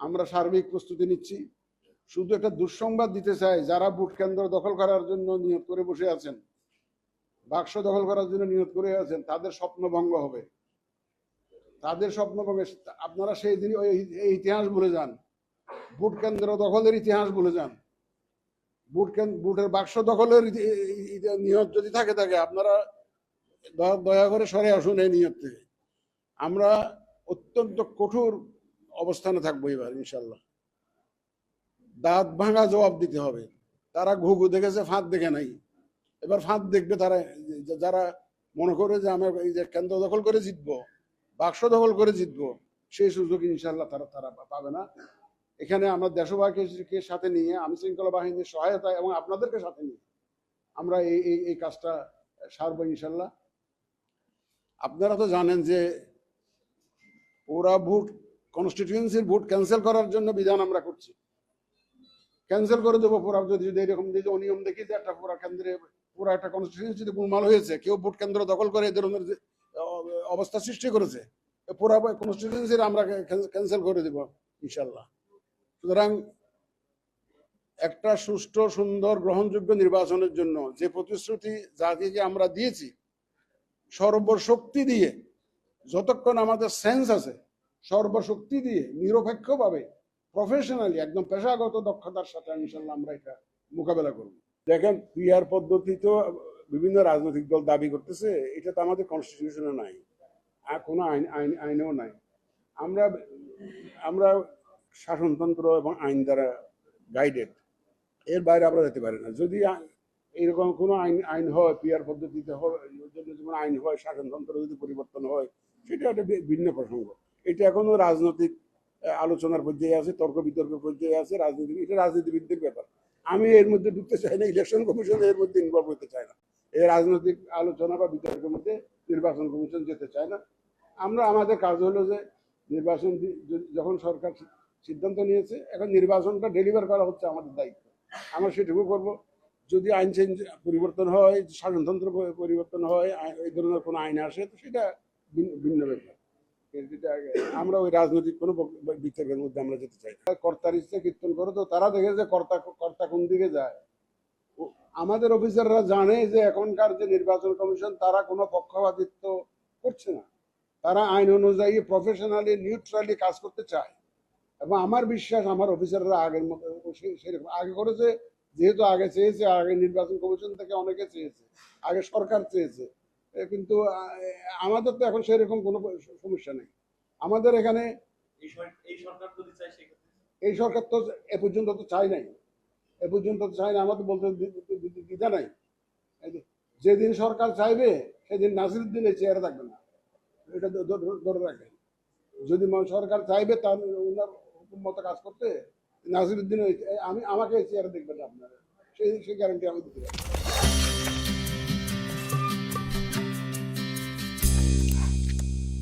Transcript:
আমরা সার্বিক প্রস্তুতি নিচ্ছি। শুধু একটা দুঃসংবাদ দিতে চাই, যারা ভোট কেন্দ্র দখল করার জন্য নিয়োগ করে বসে আছেন, বাক্স দখল করার জন্য নিয়োগ করে আছেন, তাদের স্বপ্নভঙ্গ হবে। তাদের স্বপ্নভঙ্গ আপনারা সেই দিন এই ইতিহাস ভুলে যান। ভোট কেন্দ্র দখলের ইতিহাস ভুলে যান। কেন্দ্র ভোটের বাক্স দখলের নিয়ত যদি থাকে থাকে, আপনারা দয়া করে সরে আসুন এই নিয়ত। থেকে আমরা অত্যন্ত কঠোর অবস্থানে থাকব এবার, ইনশাল্লাহ। দাঁত ভাঙা জবাব দিতে হবে। তারা ঘুঘু দেখেছে, ফাঁদ দেখে নাই। এবার ফাঁদ দেখবে তারা, যারা মনে করে যে আমরা এই যে কেন্দ্র দখল করে জিতবো, বাক্স দখল করে জিতবো, সেই সুযোগ ইনশাল্লাহ তারা তারা পাবে না। এখানে আমরা দেশবাসীকে সাথে নিয়ে আমি শৃঙ্খলা বাহিনীর সহায়তা এবং আপনাদেরকে সাথে নিয়ে আমরা এই এই এই কাজটা সারবো ইনশাল্লাহ। আপনারা তো জানেন যে ওরা ভোট কনস্টিটিউয়েন্সির ভোট ক্যান্সেল করার জন্য বিধান আমরা করছি। ক্যান্সেল করে দেবো পুরা, যদি যদি এরকম যদি অনিয়ম দেখি যে একটা পুরা কেন্দ্রে পুরা একটা কনস্টিটিউয়েন্সিতে গোলমাল হয়েছে, কেউ ভোট কেন্দ্র দখল করে এ ধরনের অবস্থা সৃষ্টি করেছে পুরা কনস্টিটিউয়েন্সির আমরা ক্যান্সেল করে দেবো ইনশাল্লাহ সুতরাং একটা সুষ্ঠু, সুন্দর, গ্রহণযোগ্য নির্বাচনের জন্য যে প্রতিশ্রুতি জাতিকে আমরা দিয়েছি, সর্বশক্তি দিয়ে যতক্ষণ আমাদের সেন্স আছে সর্বশক্তি দিয়ে, নিরপেক্ষভাবে প্রফেশনালি একদম পেশাগত দক্ষতার সাথে ইনশাল্লাহ আমরা এটা মোকাবেলা করব। দেখেন পিআর পদ্ধতি তো বিভিন্ন রাজনৈতিক দল দাবি করতেছে, এটা তো আমাদের কনস্টিটিউশনে নাই, আর কোনো আইন আইন, আইনেও নাই। আমরা আমরা শাসনতন্ত্র এবং আইন দ্বারা গাইডেড এর বাইরে আমরা যেতে পারি না। যদি এরকম কোনো আইন আইন হয় পিয়ার পদ্ধতিতে হয়, যদি কোনো আইন হয়, শাসনতন্ত্র যদি পরিবর্তন হয়, সেটা একটা ভিন্ন প্রসঙ্গ। এটা এখনও রাজনৈতিক আলোচনার পর্যায়ে আছে, তর্ক বিতর্ক পর্যায়ে আছে, রাজনীতি, এটা রাজনীতিবিদদের ব্যাপার। আমি এর মধ্যে ঢুকতে চাই না ইলেকশন কমিশন এর মধ্যে ইনভলভ হতে চায় না। এই রাজনৈতিক আলোচনা বা বিতর্কের মধ্যে নির্বাচন কমিশন যেতে চায় না। আমরা, আমাদের কাজ হলো যে নির্বাচন যখন সরকার সিদ্ধান্ত নিয়েছে, এখন নির্বাচনটা ডেলিভার করা হচ্ছে আমাদের দায়িত্ব। আমরা সেটুকু করব। যদি আইন চেঞ্জ পরিবর্তন হয় শাসনতন্ত্র পরিবর্তন হয় এই ধরনের কোনো আইন আসে, তো সেটা ভিন্ন- ব্যাপার। আমরা ওই রাজনৈতিক কোনো বিতর্কের মধ্যে আমরা যেতে চাই কর্তার ইচ্ছে কীর্তন করে, তো তারা দেখে যে কর্তা কর্তা কোন দিকে যায়। আমাদের অফিসাররা জানে যে এখনকার যে নির্বাচন কমিশন, তারা কোনো পক্ষপাতিত্ব করছে না। তারা আইন অনুযায়ী প্রফেশনালি নিউট্রালি কাজ করতে চায়। এবং আমার বিশ্বাস, আমার অফিসাররা আগের মতো সেরকম আগে করেছে, যেহেতু আগে চেয়েছে, আগে নির্বাচন কমিশন থেকে অনেকে চেয়েছে, আগে সরকার চেয়েছে। কিন্তু আমাদের তো এখন সেরকম কোনো সমস্যা নেই। আমাদের এখানে এই সরকার তো এ পর্যন্ত তো চাই নাই। এ পর্যন্ত তো চাই না আমাদের বলতে দি- দি- দি- দি- দ্বিধা নাই। যেদিন সরকার চাইবে সেদিন নাসিরুদ্দিন এই চেয়ারে থাকবে না। এটা ধরে রাখেন। যদি সরকার চাইবে তার ওনার হুকুম মতো কাজ করতে নাসিরুদ্দিন আমি আমাকে চেয়ারে দেখবেন আপনারা। সেই সেই গ্যারান্টি আমি দিতে পারি